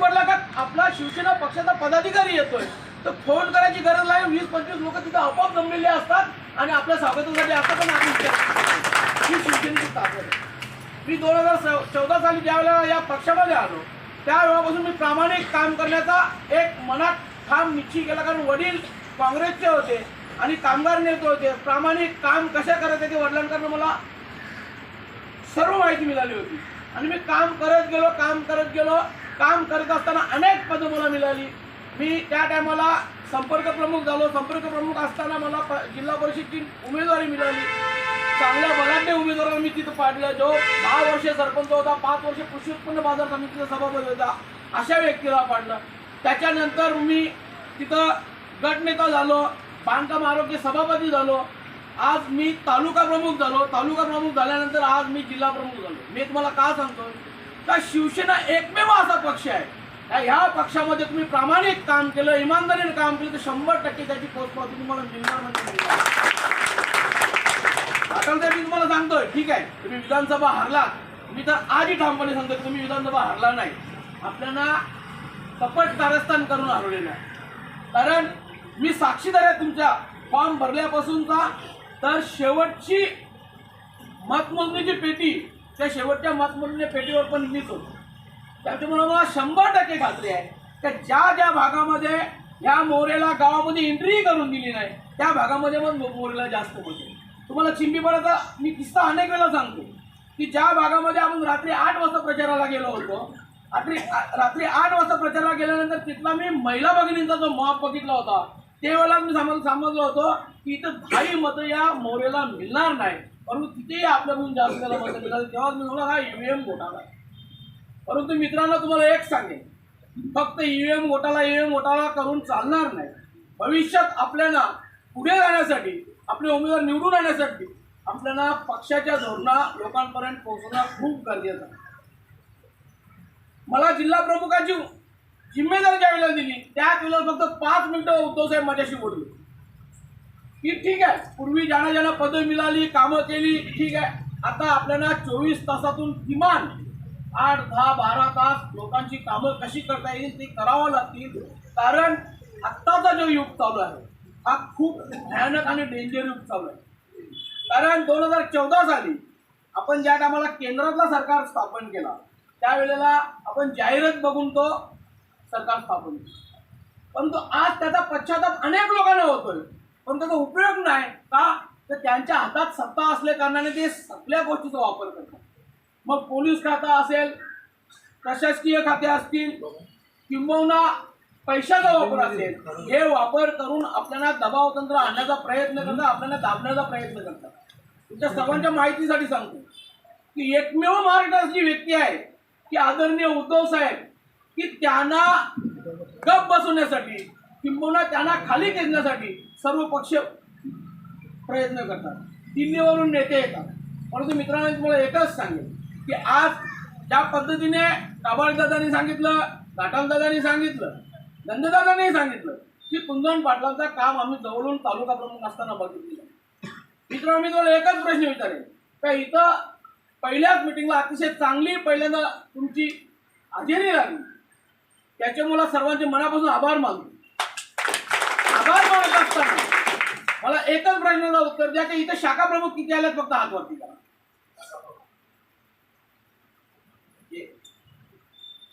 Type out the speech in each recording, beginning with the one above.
पडला का? आपला शिवसेना पक्षाचा पदाधिकारी येतोय. तर फोन करायची गरज नाही. वीस पंचवीस लोक तिथे आपोआप जमलेले असतात आणि आपल्या स्वागतासाठी असतात आणि आम्ही ही शिवसेनेची ताकद आहे. मी दोन हजार चौदा साली ज्या वेळेला या पक्षामध्ये आलो त्यावेळेपासून मी प्रामाणिक काम करण्याचा एक मनात ठाम निश्चित केला कारण वडील काँग्रेसचे होते आणि कामगार नेते होते. प्रामाणिक काम कशा करायचे ते वडिलांकडनं मला सर्व माहिती मिळाली होती. आणि मी काम करत गेलो काम करत गेलो काम करत असताना अनेक पदं मला मिळाली. मी त्या टायमाला संपर्क प्रमुख झालो. संपर्क प्रमुख असताना मला जिल्हा परिषदची उमेदवारी मिळाली. चांगल्या बलाढ्य उमेदवारांना मी तिथं पाडलं जो दहा वर्ष सरपंच होता पाच वर्ष कृषी उत्पन्न बाजार समितीचा सभापती होता अशा व्यक्तीला पाडलं त्याच्यानंतर मी तिथं गटनेता झालो बांधकाम आरोग्य सभापती झालो. आज मी तालुका प्रमुख झालो. तालुका प्रमुख झाल्यानंतर आज मी जिल्हा प्रमुख झालो. मी तुम्हाला का सांगतो का शिवसेना एकमेव असा पक्ष आहे? या ह्या पक्षामध्ये तुम्ही प्रामाणिक काम केलं इमानदारीने काम केलं तर शंभर टक्के त्याची पोचपावती तुम्हाला मिळणार म्हणजे आता तर मी तुम्हाला सांगतोय ठीक आहे तुम्ही विधानसभा हरला मी तर आधी ठामपणे सांगतो तुम्ही विधानसभा हरला नाही. आपल्याला कपट कारस्थान करून हरवलेलं आहे. कारण मी साक्षीदार आहे तुमच्या फॉर्म भरल्यापासूनचा तर शेवटची मतमोजणीची पेटी त्या शेवटच्या मतमोजणी पेटीवर पण मीच होतो त्याच्यामुळे मला शंभर टक्के खात्री आहे. त्या ज्या ज्या भागामध्ये ह्या मोरेला गावामध्ये एंट्री करून दिली नाही त्या भागामध्ये मग मोरेला जास्त होते. तुम्हाला चिंबीपणाचा मी किस्सा अनेक वेळा सांगतो की ज्या भागामध्ये आपण रात्री आठ वाजता प्रचाराला गेलो होतो रात्री रात्री आठ वाजता प्रचाराला गेल्यानंतर तिथला मी महिला भगिनींचा जो मॉप बघितला होता त्यावेळेला मी समज समजलो होतो की इथं काही मतं या मोरेला मिळणार नाही. परंतु तिथेही आपल्याकडून जास्त त्याला मतं मिळाली तेव्हा मी ई हा ईव्हीएम घोटाळा. आहे परंतु मित्रांनो तुम्हाला एक सांगेन फक्त ईव्हीएम घोटाळा ईव्हीएम घोटाळा करून चालणार नाही. भविष्यात आपल्याला पुढे जाण्यासाठी आपले उमेदवार निवडून आणण्यासाठी आपल्याला पक्षाच्या धोरणा लोकांपर्यंत पोहोचणं खूप गरजेचं आहे. मला जिल्हा प्रमुखाची जिम्मेदारी ज्या वेळेला दिली त्याच वेळेला फक्त पाच मिनिटं उद्धव साहेब माझ्याशी बोलले. की ठीक आहे. पूर्वी ज्यांना ज्यांना पदं मिळाली कामं केली ठीक आहे. आता आपल्याला चोवीस तासातून किमान आठ दहा बारा तास लोकांची कामं कशी करता येईल ती करावं लागतील. कारण आत्ताचा जो युग चालू आहे हा खूप भयानक आणि डेंजर युग चालू आहे. कारण दोन हजार चौदा साली आपण ज्या टायमाला केंद्रातला सरकार स्थापन केला त्यावेळेला आपण जाहिरात बघून तो सरकार स्थापन केलं. परंतु आज त्याचा पश्चाताप अनेक लोकांना होतोय. पण त्याचा उपयोग नाही. का? तर त्यांच्या हातात सत्ता असल्या कारणाने ते सगळ्या गोष्टीचा वापर करतात. मग पोलीस खाता असेल प्रशासकीय खाते असतील किंबहुना पैशाचा वापर असेल हे वापर करून आपल्याला दबाव तंत्र आणण्याचा प्रयत्न करतात आपल्याला दाबण्याचा प्रयत्न करतात. तुमच्या सर्वांच्या माहितीसाठी सांगतो. की एकमेव महाराष्ट्राची व्यक्ती आहे की आदरणीय उद्धव साहेब की त्यांना गप बसवण्यासाठी किंबहुना त्यांना खाली खेचण्यासाठी सर्व पक्ष प्रयत्न करतात. दिल्लीवरून नेते येतात. परंतु मित्रांनो तुम्हाला एकच सांगेल की आज ज्या पद्धतीने दादांनी सांगितलं दादांनी सांगितलं नंददादांनी सांगितलं की कुंदन पाटलांचं काम आम्ही जवळून तालुका प्रमुख असताना बघितलेलं मित्रांनो मी तुम्हाला एकच प्रश्न विचारेन. का इथं पहिल्याच मिटिंगला अतिशय चांगली पहिल्यांदा तुमची हजेरी लागली. त्याच्यामुळे सर्वांचे मनापासून आभार मानतो. आभार मानत असताना मला एकच प्रश्नाचं उत्तर द्या की इथं शाखा प्रमुख किती आल्यात फक्त हात वरती करा.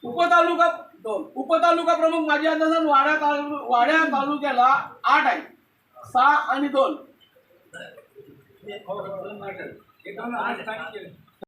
उपतालुका दोन. उपतालुका प्रमुख माझ्या अंदाजात वाड्या तालु वाड्या तालुक्याला आठ आहे सहा आणि दोन.